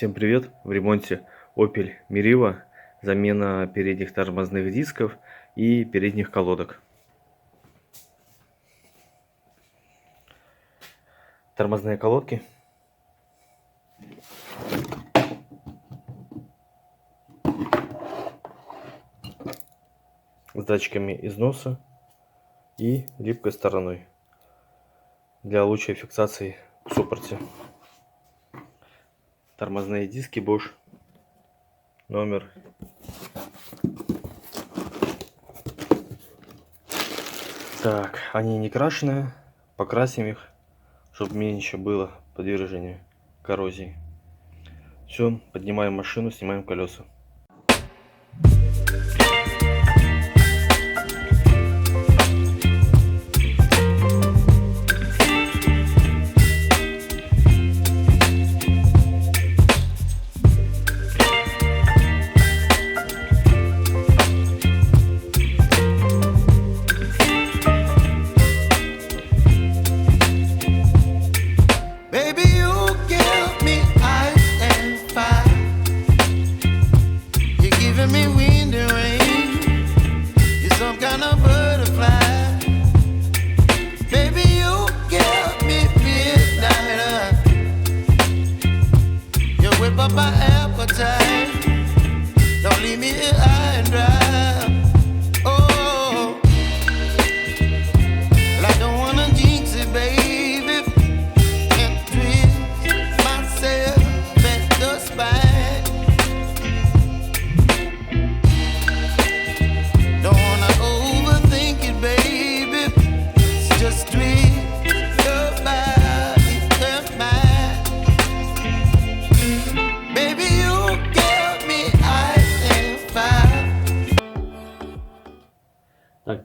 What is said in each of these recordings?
Всем привет! В ремонте Opel Meriva замена передних тормозных дисков и передних колодок. Тормозные колодки. С датчиками износа и липкой стороной для лучшей фиксации в суппорте тормозные диски Bosch номер. Так они не крашеные. Покрасим их чтобы меньше было подвержения коррозии. Все поднимаем машину снимаем колеса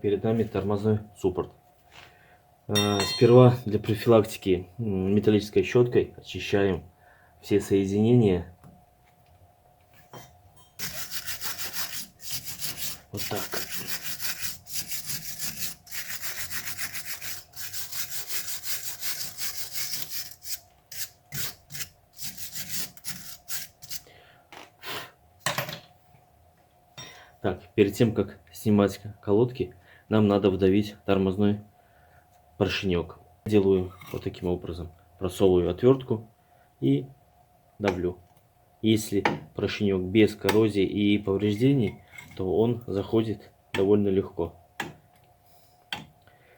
перед нами тормозной суппорт. А, сперва для профилактики металлической щеткой очищаем все соединения. Вот так. Так, перед тем, как снимать колодки, нам надо вдавить тормозной поршенек. Делаю вот таким образом. Просовываю отвертку и давлю. Если поршенек без коррозии и повреждений, то он заходит довольно легко.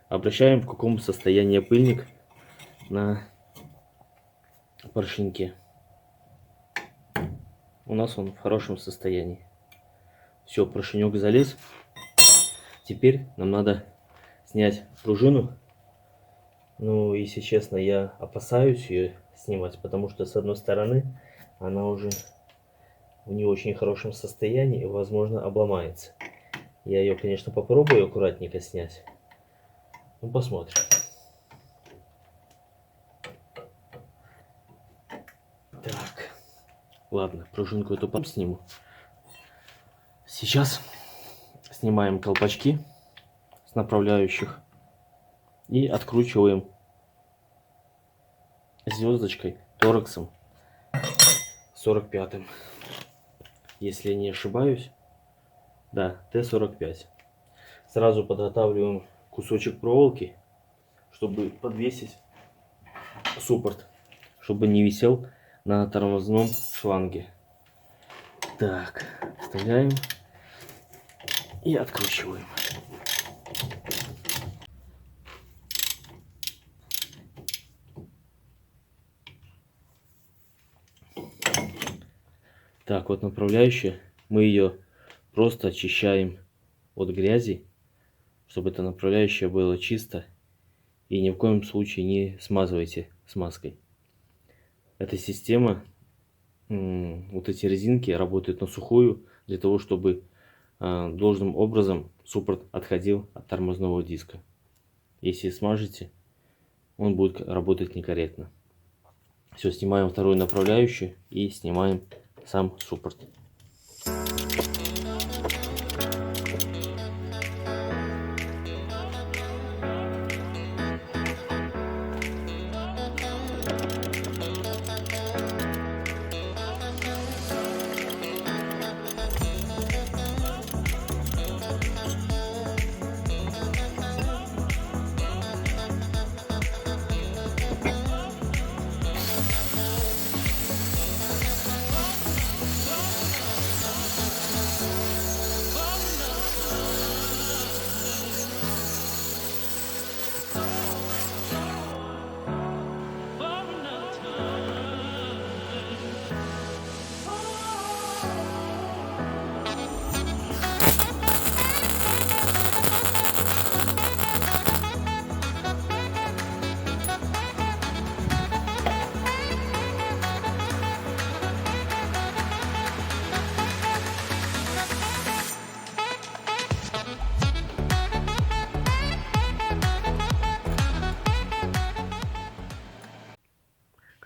Обращаем в каком состоянии пыльник на поршеньке. У нас он в хорошем состоянии. Все, поршенек залез. Теперь нам надо снять пружину. Ну, если честно, я опасаюсь ее снимать, потому что с одной стороны она уже в не очень хорошем состоянии и, возможно, обломается. Я ее, конечно, попробую аккуратненько снять. Ну, посмотрим. Так, ладно, пружинку эту пап сниму. Сейчас снимаем колпачки с направляющих и откручиваем звездочкой торексом 45 если не ошибаюсь да т-45 сразу подготавливаем кусочек проволоки чтобы подвесить суппорт чтобы не висел на тормозном шланге. Так вставляем и откручиваем. Так, вот направляющая. Мы ее просто очищаем от грязи, чтобы эта направляющая была чисто. И ни в коем случае не смазывайте смазкой. Эта система, вот эти резинки работают на сухую, для того, чтобы должным образом суппорт отходил от тормозного диска. Если смажете, он будет работать некорректно. Все, снимаем вторую направляющую и снимаем сам суппорт.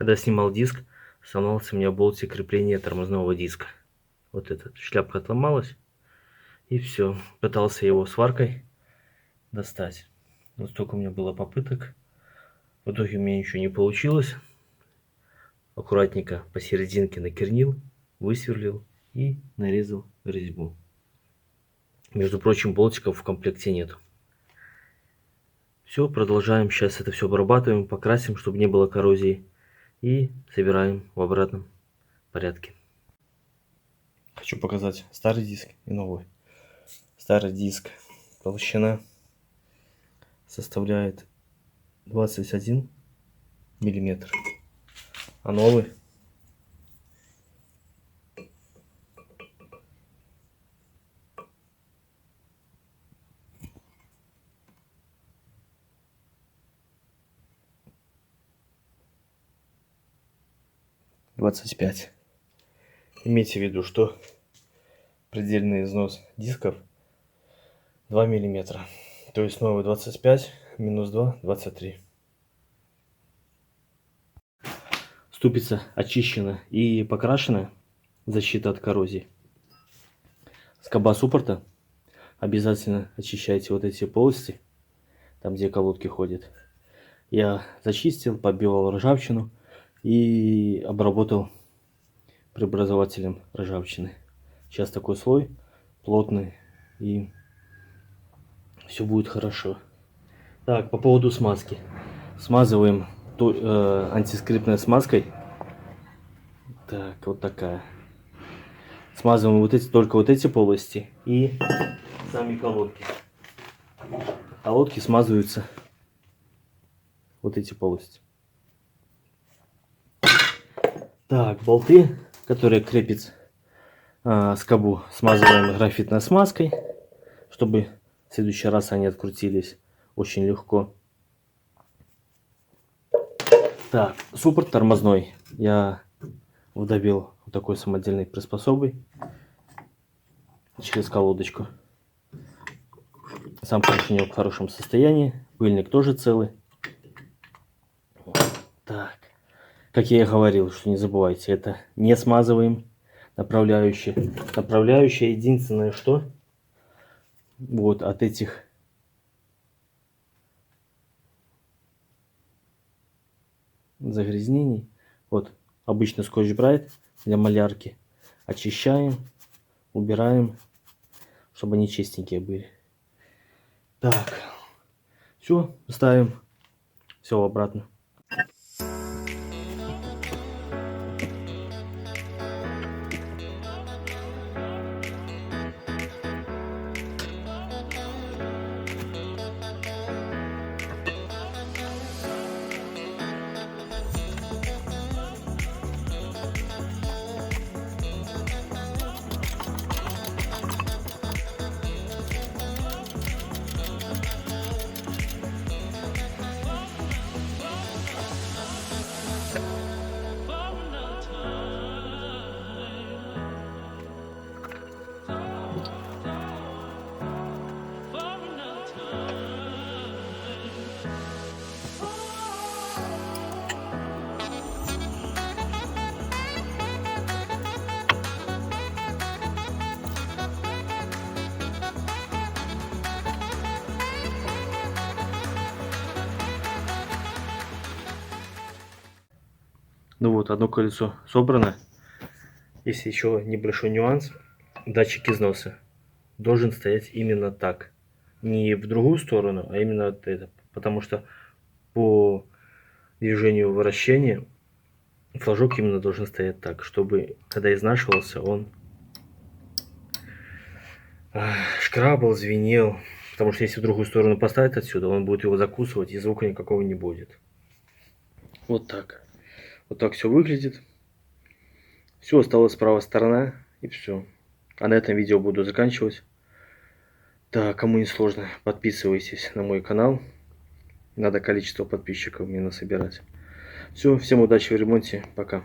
Когда снимал диск, сломался у меня болтик крепления тормозного диска. Вот эта шляпка отломалась. И все. Пытался его сваркой достать. Вот столько у меня было попыток. В итоге у меня ничего не получилось. Аккуратненько посерединке накернил, высверлил и нарезал резьбу. Между прочим, болтиков в комплекте нет. Все, продолжаем. Сейчас это все обрабатываем, покрасим, чтобы не было коррозии. И собираем в обратном порядке. Хочу показать старый диск и новый. Старый диск толщина составляет 21 миллиметр. А новый двадцать пять. Имейте в виду, что предельный износ дисков 2 миллиметра. То есть новый 25 минус 2 23. Ступица очищена и покрашена. Защита от коррозии. Скоба суппорта. Обязательно очищайте вот эти полости, там где колодки ходят. Я зачистил, побивал ржавчину и обработал преобразователем ржавчины. Сейчас такой слой плотный и все будет хорошо. Так, по поводу смазки. Смазываем ту, э, антискрипtной смазкой. Так, вот такая. Смазываем вот эти, только вот эти полости и сами колодки. Колодки смазываются вот эти полости. Так, болты, которые крепятся э, скобу, смазываем графитной смазкой, чтобы в следующий раз они открутились очень легко. Так, суппорт тормозной я вдавил вот такой самодельной приспособой через колодочку. Сам поршенек в хорошем состоянии, пыльник тоже целый. Так, как я и говорил, что не забывайте, это не смазываем направляющие. Направляющая единственное что вот от этих загрязнений. Вот обычно скотч брайт для малярки. Очищаем, убираем, чтобы они чистенькие были. Так, все, ставим все обратно. Ну вот, одно колесо собрано. Есть еще небольшой нюанс. Датчик износа должен стоять именно так. Не в другую сторону, а именно вот это. Потому что по движению вращения флажок именно должен стоять так, чтобы когда изнашивался, он шкрабал, звенел. Потому что если в другую сторону поставить отсюда, он будет его закусывать и звука никакого не будет. Вот так. Вот так все выглядит. Все, осталась правая сторона и все. А на этом видео буду заканчивать. Так, кому не сложно, подписывайтесь на мой канал. Надо количество подписчиков мне насобирать. Все, всем удачи в ремонте. Пока.